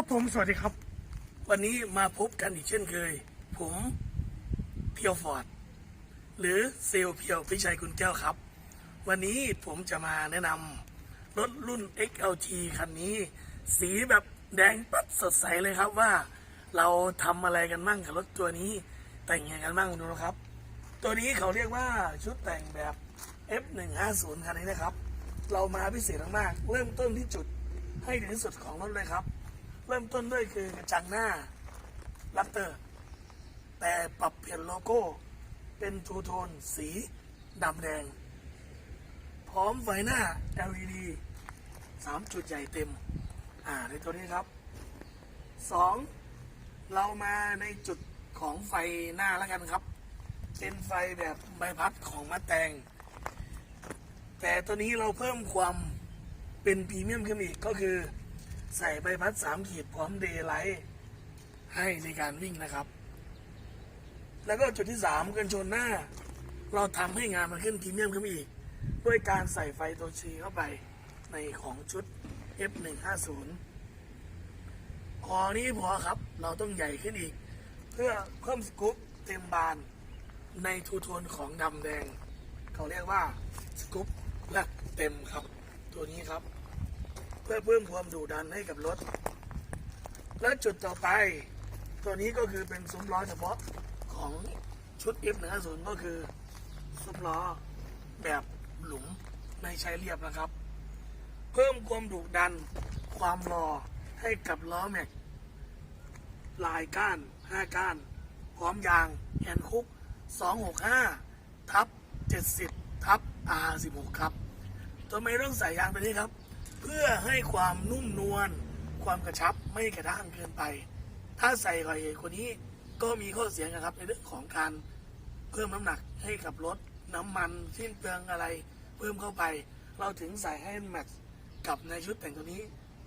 ครับผมสวัสดีครับ วันนี้มาพบกันอีกเช่นเคย ผมเพียวฟอร์ดหรือเซลเพียวพิชัยคุณแก้วครับ วันนี้ผมจะมาแนะนำรถรุ่น XLT คันนี้ สีแบบแดงปัดสดใสเลยครับว่า เราทำอะไรกันบ้างกับรถตัวนี้ แต่งยังไงกันบ้างดูนะครับ ตัวนี้เขาเรียกว่าชุดแต่งแบบ F150 คันนี้นะครับ เรามาพิเศษมากๆเริ่มต้นที่จุดให้ถึงที่สุดของรถเลยครับ เริ่มต้นด้วยคือกระจังหน้าลัตเตอร์ แต่ปรับเปลี่ยนโลโก้ เป็นทูโทนสีดำแดง พร้อมไฟหน้า LED 3 จุดใหญ่เต็ม อ่า ในตัวนี้ครับ 2. เรามาในจุดของไฟหน้าแล้วกันครับ เป็นไฟแบบใบพัดของมาแตง แต่ตัวนี้เราเพิ่มความเป็นพรีเมียมขึ้นอีกก็คือ ใส่ใบพัดสามขีดพร้อมเดย์ไลท์ให้ในการวิ่งนะครับ แล้วก็จุดที่สามกันชนหน้า เราทำให้งานมันขึ้นพรีเมียมขึ้นอีก ด้วยการใส่ไฟตัวชีเข้าไปในของชุด F150 พอนี้พอครับ เราต้องใหญ่ขึ้นอีก เพื่อเพิ่มสกู๊ปเต็มบานในทูโทนของดำแดง เขาเรียกว่าสกู๊ปและเต็มครับ ตัวนี้ครับ พื่อเพิ่มความดุดันให้กับรถ และจุดต่อไป ตัวนี้ก็คือเป็นซุ้มล้อเฉพาะของชุด F150 ก็คือซุ้มล้อแบบหลุมไม่ใช้เรียบนะครับ เพิ่มความดุดันความรอให้กับล้อแม็กลายก้าน5ก้าน พร้อมยางแอนคุก 265 ทับ 70 ทับ R16 ครับทำไมต้องใส่ยางตัวนี้ครับ เพื่อให้ความนุ่มนวลความกระชับไม่กระด้างเกินไป ถ้าใส่กว่าเอคนนี้ก็มีข้อเสียนะครับในเรื่องของการเพิ่มน้ำหนักให้กับรถน้ำมันสิ้นเปลืองอะไร เพิ่มเข้าไป เราถึงใส่ให้แมทช์กับในชุดแต่งตัวนี้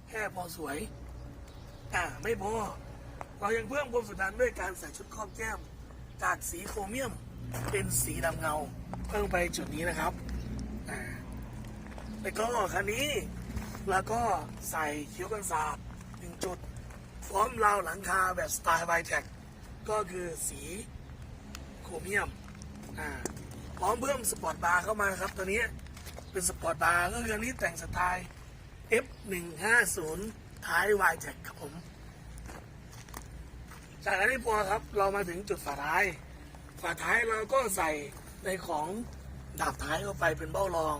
แค่พอสวย อ่าไม่พอเรายังเพิ่มความสุดดันด้วยการใส่ชุดครอบแก้ม จากสีโครเมียมเป็นสีดำเงา เพิ่มไปจุดนี้นะครับ อ่าแล้วก็คันนี้ แล้วก็ใส่คิ้วกันศาสตร์หนึ่งจุดพร้อมราวหลังคาแบบสไตล์ไวแท็กก็คือสีโครเมียมอ่าพร้อมเพิ่มสปอร์ตบาร์เข้ามาครับตัวนี้เป็นสปอร์ตบาร์ก็คืออันนี้แต่งสไตล์ F150 ท้ายไวแท็กครับผม จากนั้นไม่พอครับเรามาถึงจุดฝาท้าย ฝาท้ายเราก็ใส่ในของดาบท้ายเข้าไปเป็นเบ้ารอง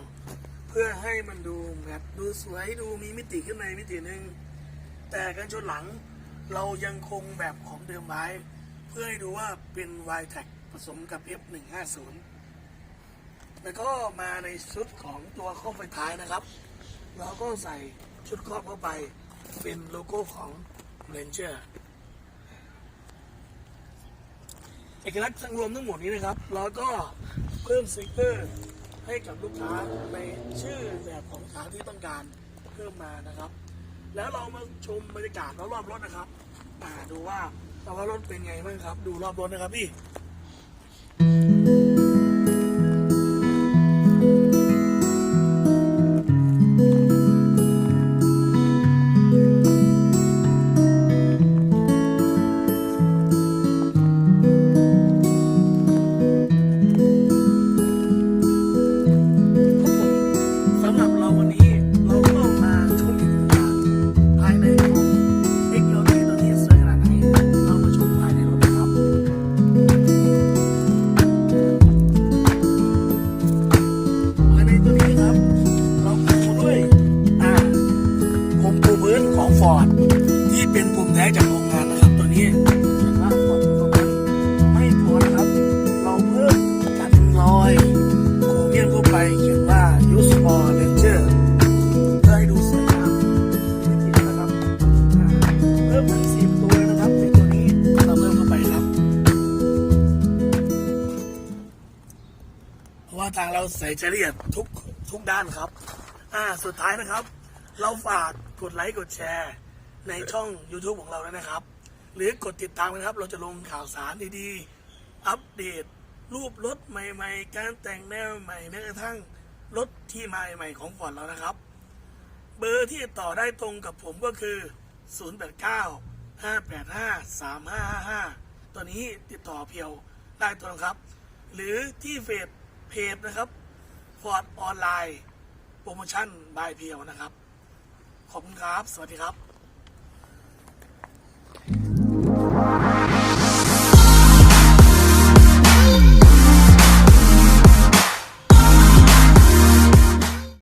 เพื่อให้มันดูแบบดูสวยดูมีมิติขึ้นในมิติหนึ่งแต่กันชนหลังเรายังคงแบบของเดิมไว้ เพื่อให้ดูว่าเป็น y t e c ผสมกับ F150 แล้วก็มาในชุดของตัวครอบไฟท้ายนะครับ เราก็ใส่ชุดครอบเข้าไปเป็นโลโก้ของ Ranger เอกลักษณ์ทั้งรวมทั้งหมดนี้นะครับเราก็เพิ่มสติกเกอร์ ให้กับลูกค้าในชื่อแบบของลูกค้าที่ต้องการเพิ่มมานะครับ แล้วเรามาชมบรรยากาศรอบๆรถนะครับอ่าดูว่าเราว่ารถเป็นไงบ้างครับ ดูรอบรถนะครับพี่ เป็นปุ่มแท้จากโรงงานนะครับตัวนี้เห็นว่าฟอร์ดตรงนั้ไม่พอนะครับ เราเพิ่มกันรอยโครเมียมเข้าไปเขียนว่า use for nature เพื่อให้ดูสวยงามไม่ผิดนะครับเพิ่มทั้งสิบตัวนะครับในตัวนี้เราเพิ่มเข้าไปครับ เพราะว่าทางเราใส่ใจละเอียดทุกทุกด้านครับ อ่าสุดท้ายนะครับ เราฝากกดไลค์กดแชร์ ในช่อง YouTube ของเราด้วยนะครับ หรือกดติดตามกันครับ เราจะลงข่าวสารดีๆ อัปเดต รูปรถใหม่ ๆ การแต่งแนวใหม่แม้กระทั่งรถที่มาใหม่ของฟอร์ดเรานะครับ เบอร์ที่ต่อได้ตรงกับผมก็คือ 089 585 3555 ตัวนี้ติดต่อเพียวได้ตัวนะครับ หรือที่เฟซเพจนะครับฟอร์ดออนไลน์โปรโมชั่นบายเพียวนะครับ ขอบคุณครับ สวัสดีครับ